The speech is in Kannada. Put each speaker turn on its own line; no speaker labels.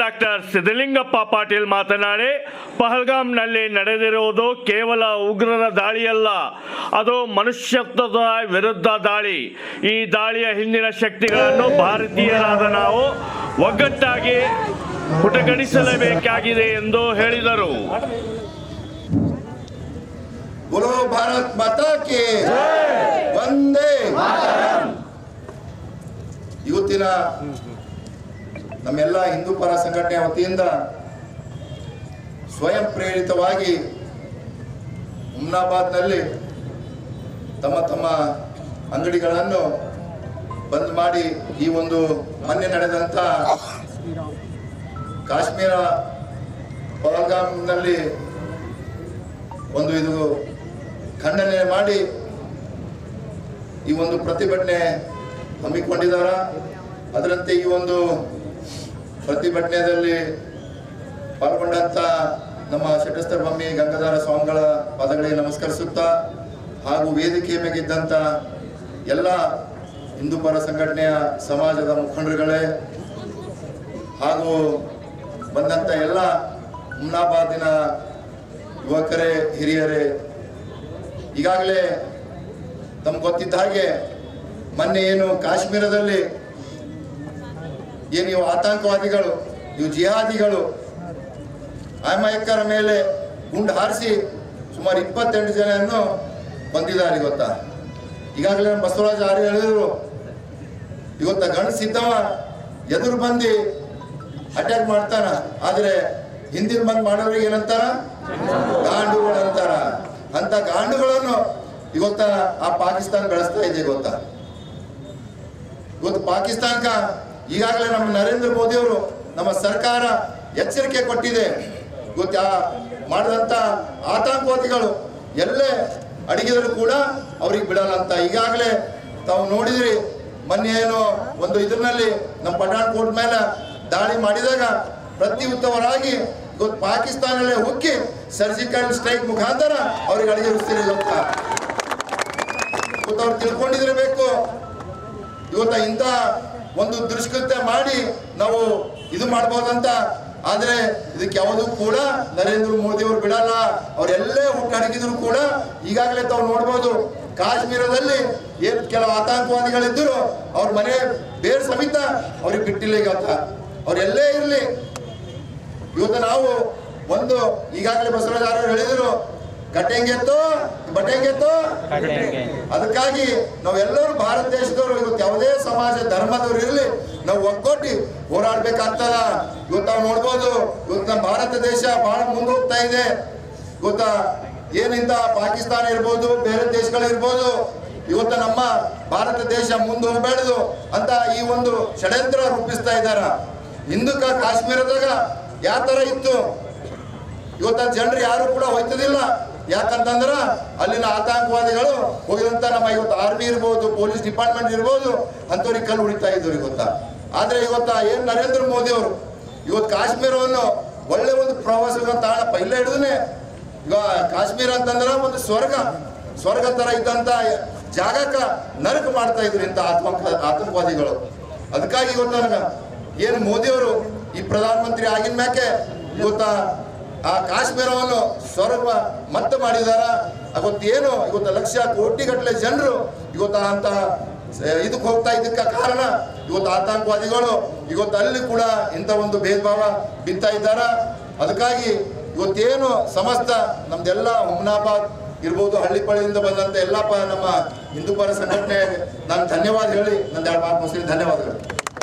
ಡಾಕ್ಟರ್ ಸಿದ್ದಲಿಂಗಪ್ಪ ಪಾಟೀಲ್ ಮಾತನಾಡಿ, ಪಹಲ್ಗಾಮ್ನಲ್ಲಿ ನಡೆದಿರುವುದು ಕೇವಲ ಉಗ್ರರ ದಾಳಿಯಲ್ಲ, ಅದು ಮನುಷ್ಯತ್ವದ ವಿರುದ್ಧ ದಾಳಿ. ಈ ದಾಳಿಯ ಹಿಂದಿನ ಶಕ್ತಿಗಳನ್ನು ಭಾರತೀಯರಾದ ನಾವು ಒಗ್ಗಟ್ಟಾಗಿ ಪುಟಗಣಿಸಲೇಬೇಕಾಗಿದೆ ಎಂದು ಹೇಳಿದರು.
ಇವತ್ತಿನ ನಮ್ಮೆಲ್ಲ ಹಿಂದೂ ಪರ ಸಂಘಟನೆಯ ವತಿಯಿಂದ ಸ್ವಯಂ ಪ್ರೇರಿತವಾಗಿ ಹುಮ್ನಾಬಾದ್ನಲ್ಲಿ ತಮ್ಮ ತಮ್ಮ ಅಂಗಡಿಗಳನ್ನು ಬಂದ್ ಮಾಡಿ ಈ ಒಂದು ಮೊನ್ನೆ ನಡೆದಂತ ಕಾಶ್ಮೀರ ಪಹಲ್ಗಾಮ್ನಲ್ಲಿ ಒಂದು ಇದು ಖಂಡನೆ ಮಾಡಿ ಈ ಒಂದು ಪ್ರತಿಭಟನೆ ಹಮ್ಮಿಕೊಂಡಿದ್ದಾರ? ಅದರಂತೆ ಈ ಒಂದು ಪ್ರತಿಭಟನೆಯಲ್ಲಿ ಪಾಲ್ಗೊಂಡಂತ ನಮ್ಮ ಶಟಸ್ಥ ಬಮ್ಮಿ ಗಂಗಾಧರ ಸ್ವಾಮಿಗಳ ಪದಗಳಿಗೆ ನಮಸ್ಕರಿಸುತ್ತಾ ಹಾಗೂ ವೇದಿಕೆಯ ಮೇಗಿದ್ದಂತ ಎಲ್ಲ ಹಿಂದೂ ಪರ ಸಂಘಟನೆಯ ಸಮಾಜದ ಮುಖಂಡರುಗಳೇ ಹಾಗೂ ಬಂದಂಥ ಎಲ್ಲ ಮುನ್ನಾಬಾದಿನ ಯುವಕರೇ, ಹಿರಿಯರೇ, ಈಗಾಗಲೇ ತಮ್ಗೆ ಗೊತ್ತಿದ್ದ ಹಾಗೆ ಮೊನ್ನೆ ಏನು ಕಾಶ್ಮೀರದಲ್ಲಿ ಏನು ಇವು ಆತಂಕವಾದಿಗಳು, ಇವು ಜಿಹಾದಿಗಳು? ಅಮಾಯಕರ ಮೇಲೆ ಗುಂಡು ಹಾರಿಸಿ ಸುಮಾರು ಇಪ್ಪತ್ತೆಂಟು ಜನರನ್ನು ಬಂದಿದ್ದಾರೆ ಇವತ್ತ. ಈಗಾಗಲೇ ಬಸವರಾಜ ಆರ್ಯ ಹೇಳಿದ್ರು, ಇವತ್ತ ಗಂಡಸಿದ್ದವ ಎದುರು ಬಂದು ಅಟ್ಯಾಕ್ ಮಾಡ್ತಾನ. ಆದರೆ ಹಿಂದಿನ ಬಂದ್ ಮಾಡೋರಿಗೆ ಏನಂತಾರ? ಗಾಂಡುಗಳಂತಾರ ಅಂತ ಗಾಂಡುಗಳನ್ನು ಇವತ್ತ ಆ ಪಾಕಿಸ್ತಾನ ಬೆಳೆಸ್ತಾ ಇದೆ ಗೊತ್ತಾ ಇವತ್ತು ಪಾಕಿಸ್ತಾನಕ್ಕ ಈಗಾಗಲೇ ನಮ್ಮ ನರೇಂದ್ರ ಮೋದಿ ಅವರು ನಮ್ಮ ಸರ್ಕಾರ ಎಚ್ಚರಿಕೆ ಕೊಟ್ಟಿದೆ. ಇವತ್ತು ಆ ಮಾಡಿದಂತ ಆತಂಕವಾದಿಗಳು ಎಲ್ಲೇ ಅಡಗಿದ್ರು ಕೂಡ ಅವ್ರಿಗೆ ಬಿಡಲ್ಲ ಅಂತ. ಈಗಾಗಲೇ ತಾವು ನೋಡಿದ್ರಿ, ಮೊನ್ನೆ ಏನು ಒಂದು ಇದರಲ್ಲಿ ನಮ್ಮ ಪಠಾಣ್ಕೋಟ್ ಮೇಲೆ ದಾಳಿ ಮಾಡಿದಾಗ ಪ್ರತಿಯುತ್ತವರಾಗಿ ಇವತ್ತು ಪಾಕಿಸ್ತಾನಲ್ಲೇ ಹುಕ್ಕಿ ಸರ್ಜಿಕಲ್ ಸ್ಟ್ರೈಕ್ ಮುಖಾಂತರ ಅವ್ರಿಗೆ ಅಡಿಗೆ ಇವತ್ತ ಇವತ್ತು ಅವ್ರು ತಿಳ್ಕೊಂಡಿದಿರಬೇಕು ಇವತ್ತ ಇಂಥ ಒಂದು ದುಷ್ಕೃತ್ಯ ಮಾಡಿ ನಾವು ಇದು ಮಾಡ್ಬೋದಂತ. ಆದ್ರೆ ಇದಕ್ಕೆ ಯಾವುದೂ ಕೂಡ ನರೇಂದ್ರ ಮೋದಿ ಅವರು ಬಿಡಲ್ಲ. ಅವರೆಲ್ಲೇ ಹುಟ್ಟಡಗಿದ್ರು ಕೂಡ ಈಗಾಗಲೇ ತಾವು ನೋಡ್ಬೋದು ಕಾಶ್ಮೀರದಲ್ಲಿ ಏನ್ ಕೆಲವು ಆತಂಕವಾದಿಗಳಿದ್ದರು ಅವ್ರ ಮನೆ ಬೇರೆ ಸಮೇತ ಅವ್ರಿಗೆ ಬಿಟ್ಟಿಲ್ಲ ಈಗ ಅವ್ರೆಲ್ಲೇ ಇರಲಿ. ಇವತ್ತು ನಾವು ಒಂದು ಈಗಾಗಲೇ ಬಸವರಾಜ ಹೇಳಿದ್ರು ಹೇಳಿದರು ಕಟ್ಟೆಂಗೆತ್ತೋ ಬಟ್ಟೆಂಗೆತ್ತೋ ಅದಕ್ಕಾಗಿ ನಾವೆಲ್ಲರೂ ಭಾರತ ದೇಶದವರು ಇವತ್ತು ಯಾವುದೇ ಸಮಾಜ ಧರ್ಮದವ್ರು ಇರಲಿ ನಾವು ಒಗ್ಗಟ್ಟಿ ಹೋರಾಡ್ಬೇಕಾಗ್ತದ. ಇವತ್ತು ನಾವು ನೋಡ್ಬೋದು ಇವತ್ತು ನಮ್ಮ ಭಾರತ ದೇಶ ಬಹಳ ಮುಂದೆ ಹೋಗ್ತಾ ಇದೆ. ಇವತ್ತ ಏನಿಂದ ಪಾಕಿಸ್ತಾನ ಇರ್ಬೋದು ಬೇರೆ ದೇಶಗಳಿರ್ಬೋದು ಇವತ್ತು ನಮ್ಮ ಭಾರತ ದೇಶ ಮುಂದೆ ಹೋಗ್ಬೇಡದು ಅಂತ ಈ ಒಂದು ಷಡ್ಯಂತ್ರ ರೂಪಿಸ್ತಾ ಇದ್ದಾರ. ಹಿಂದಕ್ಕ ಕಾಶ್ಮೀರದಾಗ ಯಾವ ತರ ಇತ್ತು? ಇವತ್ತ ಜನರು ಯಾರು ಕೂಡ ಹೋಯ್ತದಿಲ್ಲ. ಯಾಕಂತಂದ್ರ ಅಲ್ಲಿನ ಆತಂಕವಾದಿಗಳು ಹೋಗಿದಂತ ನಮ್ಮ ಇವತ್ತು ಆರ್ಮಿ ಇರ್ಬೋದು ಪೊಲೀಸ್ ಡಿಪಾರ್ಟ್ಮೆಂಟ್ ಇರ್ಬೋದು ಅಂತವ್ರಿಗೆ ಕಲ್ಲು ಉಳಿತಾ ಇದ್ರು ಇವತ್ತ. ಆದ್ರೆ ಇವತ್ತ ಏನ್ ನರೇಂದ್ರ ಮೋದಿ ಅವರು, ಇವತ್ತು ಕಾಶ್ಮೀರವನ್ನು ಒಳ್ಳೆ ಒಂದು ಪ್ರವಾಸ ತಾಣ ಪೈಲೆ ಹಿಡಿದ್ರೆ ಈಗ ಕಾಶ್ಮೀರ ಅಂತಂದ್ರ ಒಂದು ಸ್ವರ್ಗ ಸ್ವರ್ಗ ತರ ಇದ್ದಂತ ಜಾಗಕ್ಕ ನರಕ ಮಾಡ್ತಾ ಇದ್ರು ಇಂಥ ಆತ್ಮಕ ಆತಂಕವಾದಿಗಳು. ಅದಕ್ಕಾಗಿ ಇವತ್ತು ನನಗ ಏನು ಮೋದಿಯವರು ಈ ಪ್ರಧಾನಮಂತ್ರಿ ಆಗಿನ ಮ್ಯಾಕೆ ಇವತ್ತ ಆ ಕಾಶ್ಮೀರವನ್ನು ಸ್ವರೂಪ ಮತ್ತೆ ಮಾಡಿದಾರ. ಅವತ್ತೇನು ಇವತ್ತು ಲಕ್ಷ ಕೋಟಿಗಟ್ಟಲೆ ಜನರು ಇವತ್ತು ಅಂತ ಇದಕ್ಕೆ ಹೋಗ್ತಾ ಇದಕ್ಕ ಕಾರಣ ಇವತ್ತು ಆತಂಕವಾದಿಗಳು. ಇವತ್ತು ಅಲ್ಲಿ ಕೂಡ ಇಂಥ ಒಂದು ಭೇದ ಭಾವ ಬಿತ್ತಾ ಇದ್ದಾರ. ಅದಕ್ಕಾಗಿ ಇವತ್ತೇನು ಸಮಸ್ತ ನಮ್ದೆಲ್ಲ ಹುಮ್ನಾಬಾದ್ ಇರ್ಬೋದು, ಹಳ್ಳಿಪಳ್ಳಿಯಿಂದ ಬಂದಂತ ಎಲ್ಲ ನಮ್ಮ ಹಿಂದೂ ಪರ ಸಂಘಟನೆ, ನಾನು ಧನ್ಯವಾದ ಹೇಳಿ ನಂದು ಎರಡು ಮಾತು ಮುಸ್ಲಿಂ ಧನ್ಯವಾದಗಳು.